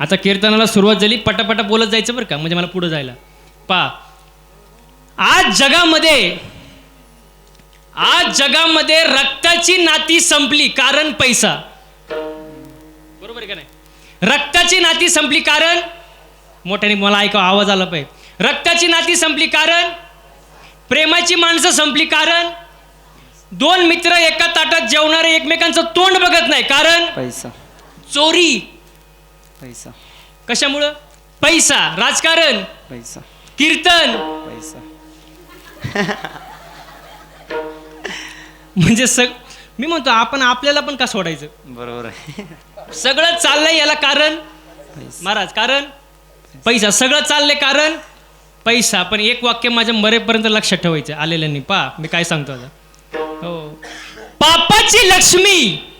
आता कीर्तनाला सुरुवात झाली पटापटा बोलत जायचं बरं का म्हणजे मला पुढं जायला. पा आज जगामध्ये आज जगामध्ये रक्ताची नाती संपली कारण पैसा. बरोबर आहे का नाही? रक्ताची नाती संपली कारण मोठ्याने मला ऐका आवाज आला पाहिजे. रक्ताची नाती संपली कारण प्रेमाची माणसं संपली कारण दोन मित्र एका ताटात जेवणारे एकमेकांचं तोंड बघत नाही कारण पैसा. चोरी. पैसा. कशामुळं? पैसा. राजकारण. पैसा. कीर्तन. पैसा. म्हणजे सग मी म्हणतो आपण आपल्याला पण का सोडायचं? बरोबर आहे. सगळं चाललंय याला कारण? महाराज कारण? पैसा. सगळं चाललंय कारण? पैसा. पण एक वाक्य माझ्या मरेपर्यंत लक्षात ठेवायचं आलेल्यांनी पा मी काय सांगतो आता. हो. पापाची लक्ष्मी.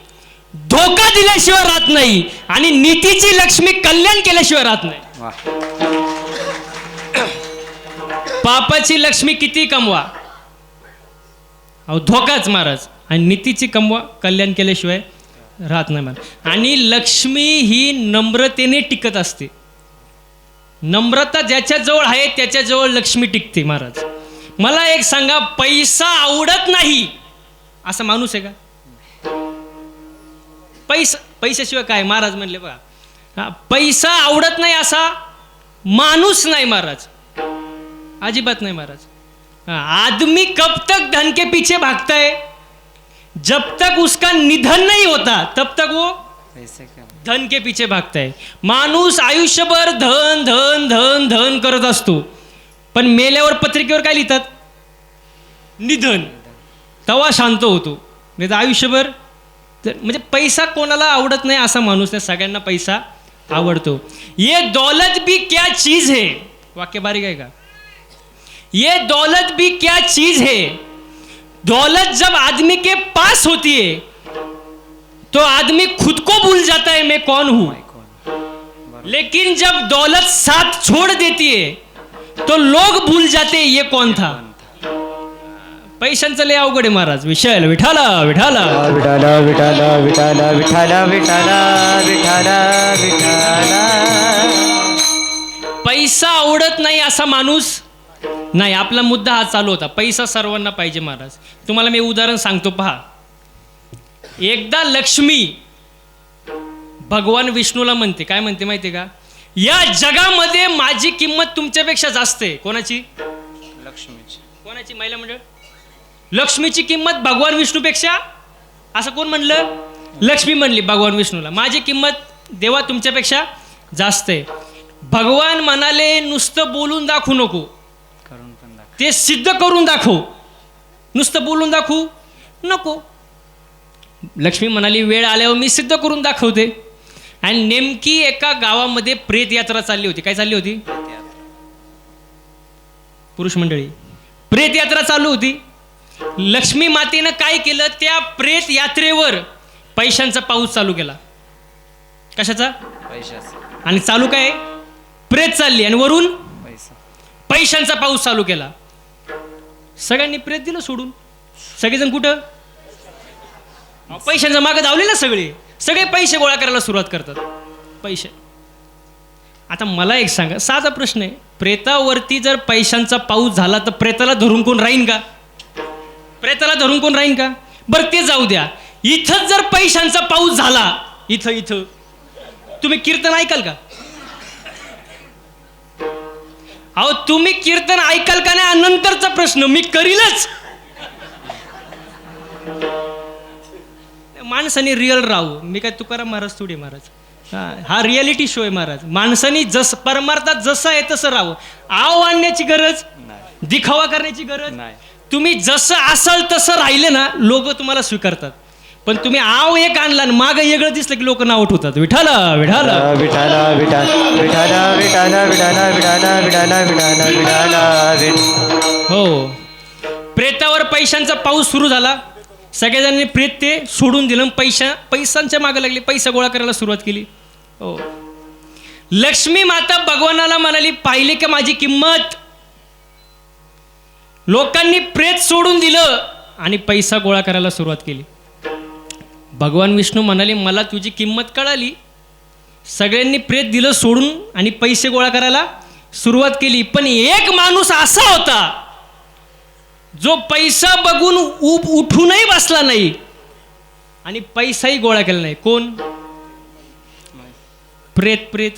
धोका दिल्याशिवाय राहत नाही आणि नीतीची लक्ष्मी कल्याण केल्याशिवाय राहत नाही. पापाची लक्ष्मी किती कमवा? अहो धोकाच महाराज. आणि नीतीची कमवा कल्याण केल्याशिवाय राहत नाही महाराज. आणि लक्ष्मी ही नम्रतेने टिकत असते. नम्रता ज्याच्याजवळ आहे त्याच्याजवळ लक्ष्मी टिकते महाराज. मला एक सांगा पैसा आवडत नाही असा माणूस आहे का? पैसा पैशाशिवाय काय? महाराज म्हणले बघा. हा, पैसा आवडत नाही असा माणूस नाही महाराज. अजिबात नाही महाराज. आदमी कब तक धन के पीछे भागता है? जब तक उसका निधन नहीं होता तब तक वो धन के पीछे भागता है। माणूस आयुष्यभर धन धन धन धन करत असतो. पण मेल्यावर पत्रिकेवर काय लिहितात? निधन. तवा शांत होतो. नाही तर आयुष्यभर तर म्हणजे पैसा कोणाला आवडत नाही असा माणूस नाही सगळ्यांना पैसा आवडतो. ये दौलत भी क्या चीज़ है? वाक्य बारीक आहे का? ये दौलत भी क्या चीज़ है? दौलत जब आदमी के पास होती है तो आदमी खुद को भूल जाता है मैं कौन हूँ? लेकिन जब दौलत साथ छोड़ देती है तो लोग भूल जाते हैं ये कौन था? पैशांचं लय अवघड आहे महाराज. विशाल विठाला विठाला. विठाला विठाला विठाला विठाला विठाला विठाला विठाला. पैसा आवडत नाही असा माणूस? नाही आपला मुद्दा हा चालू होता. पैसा सर्वांना पाहिजे महाराज. तुम्हाला मी उदाहरण सांगतो पहा. एकदा लक्ष्मी भगवान विष्णूला म्हणते. काय म्हणते माहिती का? या जगामध्ये माझी किंमत तुमच्यापेक्षा जास्त आहे. कोणाची? लक्ष्मीची. कोणाची? महिला मंडळ? लक्ष्मीची किंमत भगवान विष्णूपेक्षा? असं कोण म्हणलं? लक्ष्मी म्हणली भगवान विष्णूला. माझी किंमत देवा तुमच्यापेक्षा जास्त आहे. भगवान म्हणाले नुसतं बोलून दाखवू नको. करून पण दाखव ते सिद्ध करून दाखवू. नुसतं बोलून दाखवू नको. लक्ष्मी म्हणाली वेळ आल्यावर मी सिद्ध करून दाखवते. आणि नेमकी एका गावामध्ये प्रेत यात्रा चालली होती. काय चालली होती? पुरुष मंडळी प्रेत यात्रा चालू होती. लक्ष्मी मातेनं काय केलं? त्या प्रेत यात्रेवर पैशांचा पाऊस चालू केला. कशाचा? पैशाचा. आणि चालू काय? प्रेत चालली आणि वरून पैशांचा पाऊस चालू केला. सगळ्यांनी प्रेत दिलं सोडून. सगळेजण कुठं? अहो, पैशांच्या मागं धावले ना सगळे. सगळे पैसे गोळा करायला सुरुवात करतात. पैसे. आता मला एक सांगा. साधा प्रश्न आहे. प्रेतावरती जर पैशांचा पाऊस झाला तर प्रेताला धरून कोण राहीन का? प्रेताला धरून कोण राहीन का? बरं ते जाऊ द्या. इथंच जर पैशांचा पाऊस झाला इथं इथं तुम्ही कीर्तन ऐकाल का? अहो तुम्ही कीर्तन ऐकाल का नाही? नंतरचा प्रश्न. मी करीलच. माणसाने रिअल राहू. मी काय तुकाराम महाराज थोडी महाराज. हा रियालिटी शो आहे महाराज. माणसाने जस परमार्थात जसं आहे तसं राहावं. आव आणण्याची गरज दिखावा करण्याची गरज नाही. तुम्ही जसं असाल तसं राहिले ना लोक तुम्हाला स्वीकारतात. पण तुम्ही आव एक आणला आणि मागं वेगळं दिसलं की लोक नाव उठवतात विठाल विठाल. विठाला विठाल विठाला विठाला विठाला विठाला विठाला विठाला विठाला हो. प्रेतावर पैशांचा पाऊस सुरू झाला. सगळ्याजणांनी प्रेत ते सोडून दिलं. पैशा पैशांच्या मागे लागले. पैसा गोळा करायला सुरुवात केली. हो. लक्ष्मी माता भगवानाला म्हणाली पाहिले का माझी किंमत? लोकांनी प्रेत सोडून दिलं आणि पैसा गोळा करायला सुरुवात केली. भगवान विष्णू म्हणाले मला तुझी किंमत कळाली. सगळ्यांनी प्रेत दिलं सोडून आणि पैसे गोळा करायला सुरुवात केली. पण एक माणूस असा होता जो पैसा बघून उप उठूनही बसला नाही आणि पैसाही गोळा केला नाही. कोण? प्रेत प्रेत.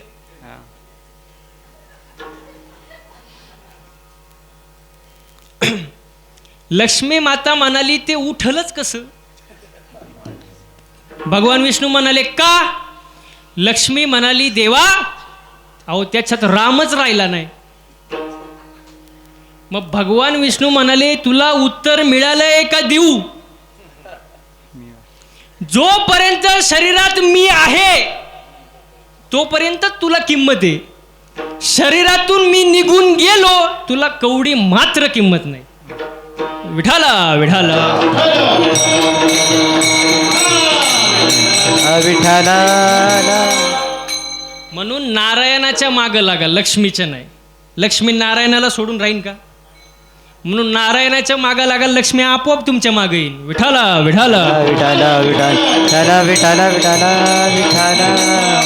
लक्ष्मी माता म्हणाली ते उठलच कसं? भगवान विष्णू म्हणाले का? लक्ष्मी म्हणाली देवा अहो त्याच्यात रामच राहिला नाही. मग भगवान विष्णू म्हणाले तुला उत्तर मिळालंय का देऊ? जोपर्यंत शरीरात मी आहे तोपर्यंत तुला किंमत आहे. शरीरातून मी निघून गेलो तुला कवडी मात्र किंमत नाही. विठाला विठाला. विठाला म्हणून नारायणाच्या मागं लागा लक्ष्मीच्या नाही. लक्ष्मी नारायणाला सोडून राहीन का? म्हणून नारायणाच्या मागं लागा लक्ष्मी आपोआप तुमच्या मागे येईल विठाला विठाला. विठाला विठाला. विठाला विठाला विठाला.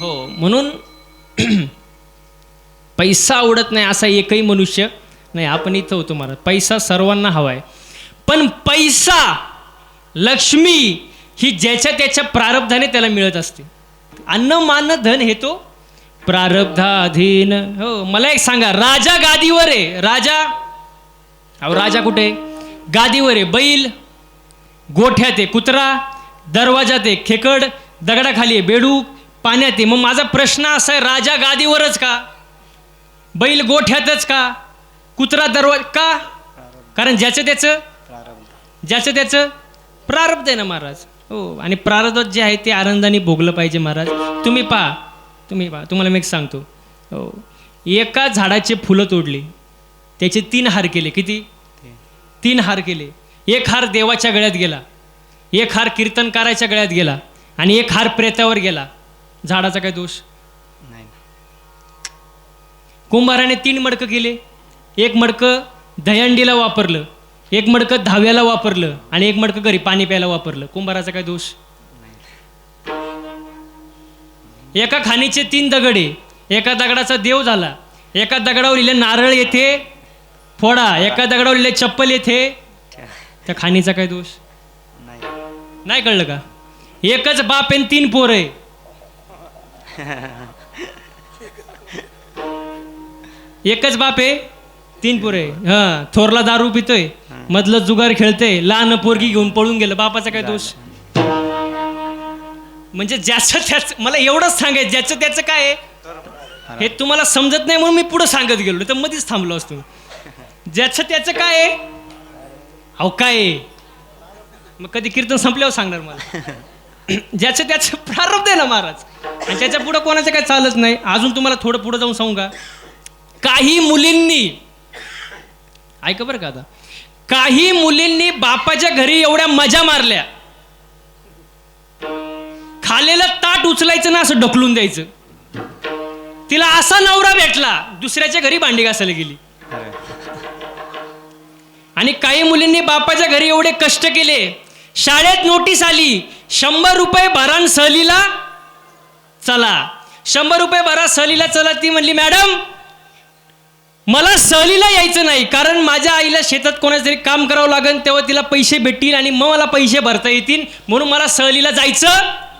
हो म्हणून पैसा आवडत नाही असा एकही मनुष्य. नाही आपण इथं होतो महाराज. पैसा सर्वांना हवा आहे पण पैसा लक्ष्मी ही ज्याच्या त्याच्या प्रारब्धाने त्याला मिळत असते. अन्न मान धन हे तो प्रारब्धाधीन. हो मला एक सांगा राजा गादीवर आहे. राजा अहो राजा कुठे गादीवर आहे. बैल गोठ्यात आहे. कुत्रा दरवाजात आहे. खेकड दगडाखाली आहे. बेडूक पाण्यात आहे. मग माझा प्रश्न असा आहे राजा गादीवरच का? बैल गोठ्यातच का? कुत्रा दरवाज का? कारण ज्याचं त्याचं ज्याचं त्याचं प्रारब्ध आहे ना महाराज. हो आणि प्रारब्धात जे आहे ते आनंदाने भोगलं पाहिजे महाराज. तुम्ही पहा तुम्ही पहा तुम्हाला मी एक सांगतो. हो एका झाडाचे फुलं तोडली त्याचे तीन हार केले. किती? तीन हार केले. एक हार देवाच्या गळ्यात गेला एक हार कीर्तनकाराच्या गळ्यात गेला आणि एक हार प्रेतावर गेला. झाडाचा काय दोष? कुंभाराने तीन मडकं केले. एक मडकं दहंडीला वापरलं एक मडकं धाव्याला वापरलं आणि एक मडकं घरी पाणी प्यायला वापरलं. कुंभाराचा काय दोष? एका खाणीचे तीन दगडे एका दगडाचा देव झाला. एका दगडावर लिहिले नारळ येथे फोडा. एका दगडावर लिहिले चप्पल येथे. त्या खाणीचा काय दोष? नाही नाही कळलं का? एकच बाप आहे आणि तीन पोर आहे. एकच बाप आहे तीन पोर आहे. हा थोरला दारू पितोय मधलं जुगार खेळतोय लहान पोरगी घेऊन पळून गेलं. बापाचा काय दोष? म्हणजे ज्याचं त्याच मला एवढंच सांगायचं ज्याचं त्याचं काय आहे? हे तुम्हाला समजत नाही म्हणून मी पुढं सांगत गेलो तर मध्येच थांबलो असतो. ज्याचं त्याचं काय आहे? अहो काय आहे? मग कधी कीर्तन संपल्यावर सांगणार मला. ज्याचं त्याचं प्रारब्ध आहे ना महाराज आणि त्याच्या पुढं कोणाचं काय चालत नाही अजून तुम्हाला थोडं पुढं जाऊन सांगू का? काही मुलींनी ऐका बरं का आता. काही मुलींनी बापाच्या घरी एवढ्या मजा मारल्या. खालेलं ताट उचलायचं ना असं ढकलून द्यायचं. तिला असा नवरा भेटला दुसऱ्याच्या घरी भांडी घासायला गेली. आणि काही मुलींनी बापाच्या घरी एवढे कष्ट केले. शाळेत नोटीस आली शंभर रुपये भरान सहलीला चला. शंभर रुपये भरा सहलीला चला ती म्हणली मॅडम मला सहलीला यायचं नाही कारण माझ्या आईला शेतात कोणाचं तरी काम करावं लागेल तेव्हा तिला पैसे भेटतील आणि मग मला पैसे भरता येतील. म्हणून मला सहलीला जायचं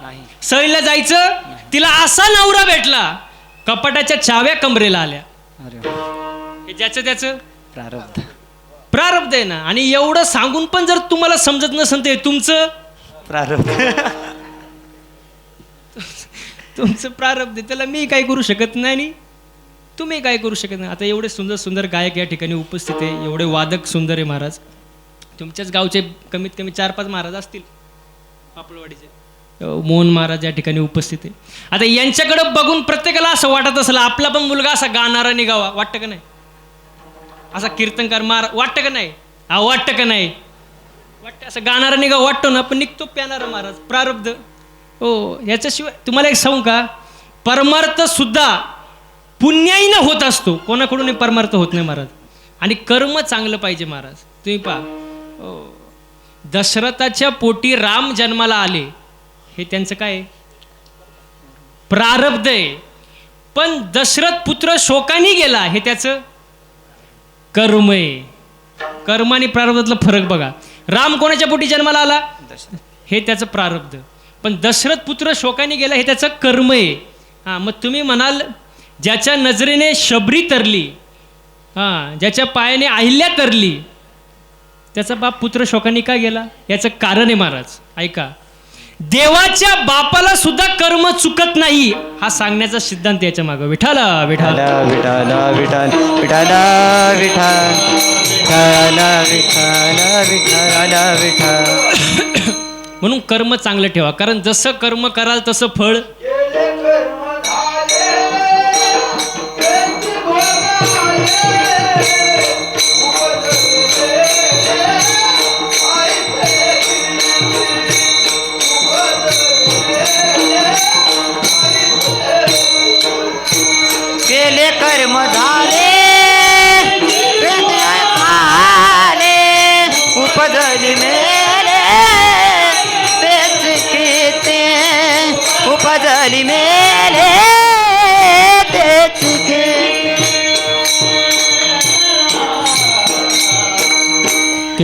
नाही. सहलीला जायचं. तिला असा नवरा भेटला कपाटाच्या चाव्या कमरेला आल्या. अरे हे ज्याचं त्याचं? प्रारब्ध. प्रारब्ध आहे ना. आणि एवढं सांगून पण जर तुम्हाला समजत नसेल ते तुमचं? प्रारब्ध. तुमचं प्रारब्ध त्याला मी काय करू शकत नाही तुम्ही काय करू शकत नाही. आता एवढे सुंदर सुंदर गायक या ठिकाणी उपस्थित आहे. एवढे वादक सुंदर आहे महाराज. तुमच्याच गावचे कमीत कमी चार पाच महाराज असतील. पापळवाडीचे. मोहन महाराज या ठिकाणी उपस्थित आहे. आता यांच्याकडं बघून प्रत्येकाला असं वाटत असलं आपला पण मुलगा असा गाणारा निघावा. वाटतं का नाही? असा कीर्तनकार मार वाटतं का नाही? हा वाटतं का नाही? वाटतं असं गाणारा निघा वाटतो ना पण निघतो प्यानारा महाराज. प्रारब्ध. हो याच्याशिवाय तुम्हाला एक सांगू का? परमार्थ सुद्धा पुण्याईनं होत असतो. कोणाकडून परमार्थ होत नाही महाराज. आणि कर्म चांगलं पाहिजे महाराज. तुम्ही पहा. दशरथाच्या पोटी राम जन्माला आले. हे त्यांचं काय? प्रारब्ध आहे. पण दशरथ पुत्र शोकाने गेला. हे त्याचं कर्म आहे. कर्म आणि प्रारब्धातला फरक बघा. राम कोणाच्या पोटी जन्माला आला? हे त्याचं प्रारब्ध. पण दशरथ पुत्र शोकाने गेला. हे त्याचं कर्म आहे. हां मग तुम्ही म्हणाल ज्याच्या नजरेने शबरी तरली हां ज्याच्या पायाने अहिल्या तरली त्याचा बाप पुत्र शोकाने का गेला? याचं कारण आहे महाराज ऐका. देवाच्या बापाला सुद्धा कर्म चुकत नाही हा सांगण्याचा सिद्धांत याच्या मागं. विठाला विठाला विठाला विठाल विठाला. विठाल विठाला विठाला विठाला. म्हणून कर्म चांगलं ठेवा कारण जसं कर्म कराल तसं फळ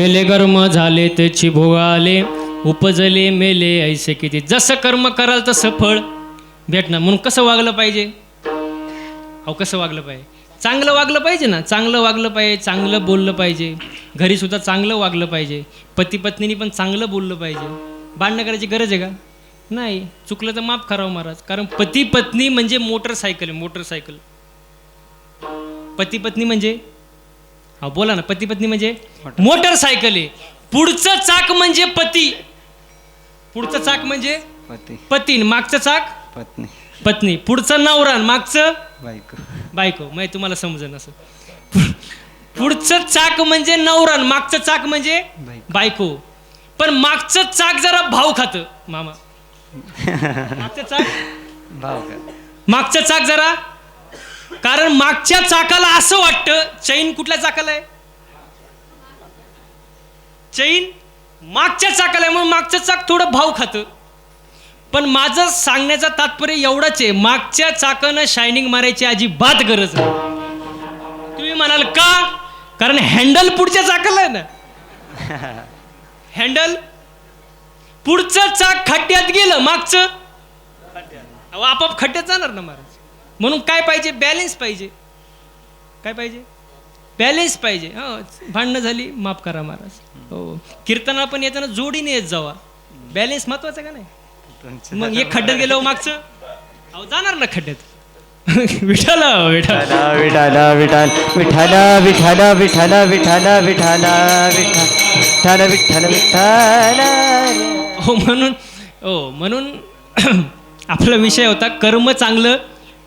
केले कर्म झाले त्याची भोगाले उपजले मेले ऐसे किती. जसं कर्म कराल तसं फळ. भेटणार म्हणून कसं वागलं पाहिजे? अहो कसं वागलं पाहिजे? चांगलं वागलं पाहिजे ना. चांगलं वागलं पाहिजे चांगलं बोललं पाहिजे. घरीसुद्धा चांगलं वागलं पाहिजे. पती पत्नीनी पण चांगलं बोललं पाहिजे. भांडणं करायची गरज आहे का? नाही. चुकलं तर माफ करावं महाराज. कारण पती पत्नी म्हणजे मोटरसायकल आहे मोटरसायकल. पती पत्नी म्हणजे हा बोला ना पती पत्नी म्हणजे मोटरसायकल आहे. पुढचं चाक म्हणजे पती. पुढचं चाक म्हणजे? पती. पती. आणि मागचं चाक? पत्नी. पत्नी. पुढचं नवरा. मागचं? बायको. बायको. मग तुम्हाला समजेल असं. पुढचं चाक म्हणजे नवरा आणि मागचं चाक म्हणजे? बायको. पण मागचं चाक जरा भाव खातं मामा. मागचं चाक? भाव मागचं चाक जरा कारण मागच्या चाकाला असं वाटतं चैन कुठल्या चाकाला आहे? चैन मागच्या चाकाला आहे म्हणून मागचं चाक थोडं भाव खातं. पण माझं सांगण्याचं तात्पर्य एवढंच आहे मागच्या चाकानं शायनिंग मारायची अजिबात गरज आहे तुम्ही म्हणाल का? कारण हँडल पुढच्या चाकाला आहे ना. हँडल पुढचं चाक खड्ड्यात गेलं मागचं. अहो, आपोआप खड्ड्यात जाणार ना महाराज. म्हणून काय पाहिजे? बॅलेन्स पाहिजे. काय पाहिजे? बॅलेन्स पाहिजे. हो भांडणं झाली माफ करा महाराज. हो. कीर्तनाला पण येताना जोडीने येत जावा. बॅलेन्स महत्वाचं का नाही? मग एक खड्ड्यात गेलो मागचं? अहो जाणार ना खड्ड्यात. विठाला विठाल विठाल विठाल विठाल विठाल विठाल विठाल विठाल विठाल विठाल विठाल विठाल हो म्हणून हो म्हणून आपला विषय होता कर्म चांगलं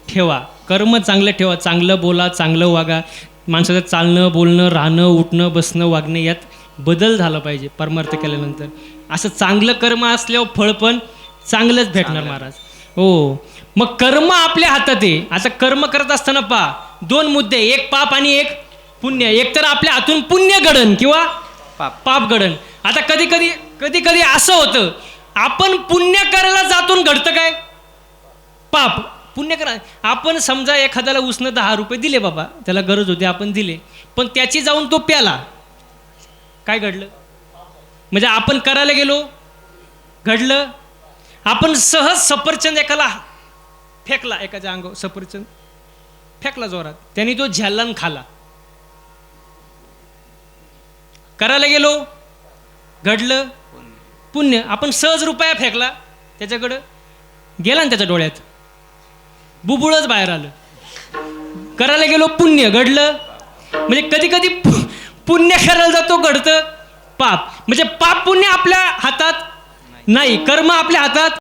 ठेवा. कर्म चांगलं ठेवा. चांगलं बोला चांगलं वागा. माणसाचं चालणं बोलणं राहणं उठणं बसणं वागणं यात बदल झाला पाहिजे परमार्थ केल्यानंतर. असं चांगलं कर्म असल्यावर फळ पण चांगलंच भेटणार महाराज. हो. मग कर्म आपल्या हातात आहे. आता कर्म करत असताना पा दोन मुद्दे एक पाप आणि एक पुण्य. एक तर आपल्या हातून पुण्य घडण किंवा पाप. पाप घडण आता कधी कधी कधी कधी असं होतं. आपण पुण्य करायला जातून घडतं काय? पाप. पुण्य करा. आपण समजा एखाद्याला उसनं दहा रुपये दिले बाबा त्याला गरज होती आपण दिले. पण त्याची जाऊन तो प्याला. काय घडलं? म्हणजे आपण करायला गेलो घडलं. आपण सहज सफरचंद एकाला फेकला एकाच्या अंग सफरचंद. फेकला जोरात. त्यांनी तो झ्यालन खाला. करायला गेलो घडलं. पुण्य. आपण सहज रुपया फेकला त्याच्याकडं. गेला ना त्याच्या डोळ्यात. बुबुळच बाहेर आलं. करायला गेलो पुण्य घडलं. म्हणजे कधी कधी पु- पुण्य करायला जातो घडतं. पाप. म्हणजे पाप पुण्य आपल्या हातात नाही कर्म आपल्या हातात.